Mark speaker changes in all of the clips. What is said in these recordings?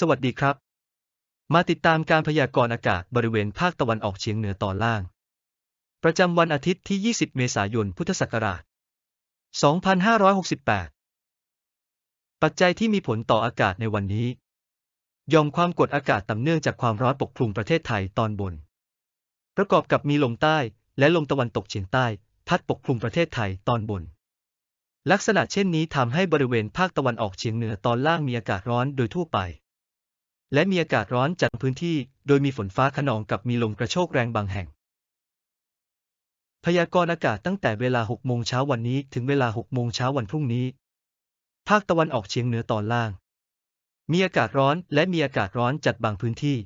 Speaker 1: สวัสดีครับ มาติดตามการพยากรณ์อากาศบริเวณภาคตะวันออกเฉียงเหนือตอนล่าง ประจำวันอาทิตย์ที่ 20 เมษายน พุทธศักราช 2568 ปัจจัยที่มีผลต่ออากาศในวันนี้ยอมความกดอากาศต่ำเนื่องจากความร้อนปกคลุมประเทศไทยตอนบน ประกอบกับมีลมใต้และลมตะวันตกเฉียงใต้ พัดปกคลุมประเทศไทยตอนบน ลักษณะเช่นนี้ทำให้บริเวณภาคตะวันออกเฉียงเหนือตอนล่างมีอากาศร้อนโดยทั่วไป และมีอากาศร้อนจัดพื้นที่ โดยมีฝนฟ้าขนองกับมีลมกระโชกแรงบางแห่ง พยากรณ์อากาศตั้งแต่เวลา 6 โมงเช้าวันนี้ ถึงเวลา 6 โมงเช้าวันพรุ่งนี้ ภาคตะวันออกเฉียงเหนือตอนล่าง มีอากาศร้อนและมีอากาศร้อนจัดบางพื้นที่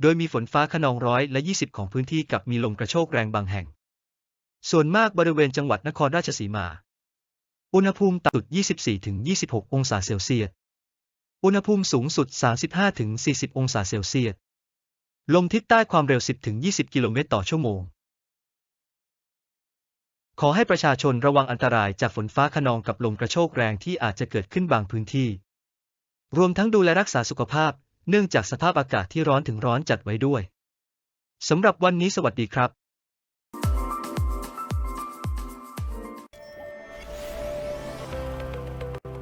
Speaker 1: โดยมีฝนฟ้าขนองร้อยและ 20 ของพื้นที่กับมีลมกระโชกแรงบางแห่ง ส่วนมากบริเวณจังหวัดนครราชสีมา อุณหภูมิต่ำสุด 24-26 องศาเซลเซียส อุณหภูมิสูงสุด 35-40 องศาเซลเซียส ลมทิศใต้ความเร็ว 10-20 กิโลเมตรต่อชั่วโมง ขอให้ประชาชนระวังอันตรายจากฝนฟ้าขนองกับลมกระโชกแรงที่อาจจะเกิดขึ้นบางพื้นที่ รวมทั้งดูแลรักษาสุขภาพ เนื่องจากสภาพอากาศที่ร้อนถึงร้อนจัดไว้ด้วย สำหรับวันนี้สวัสดีครับ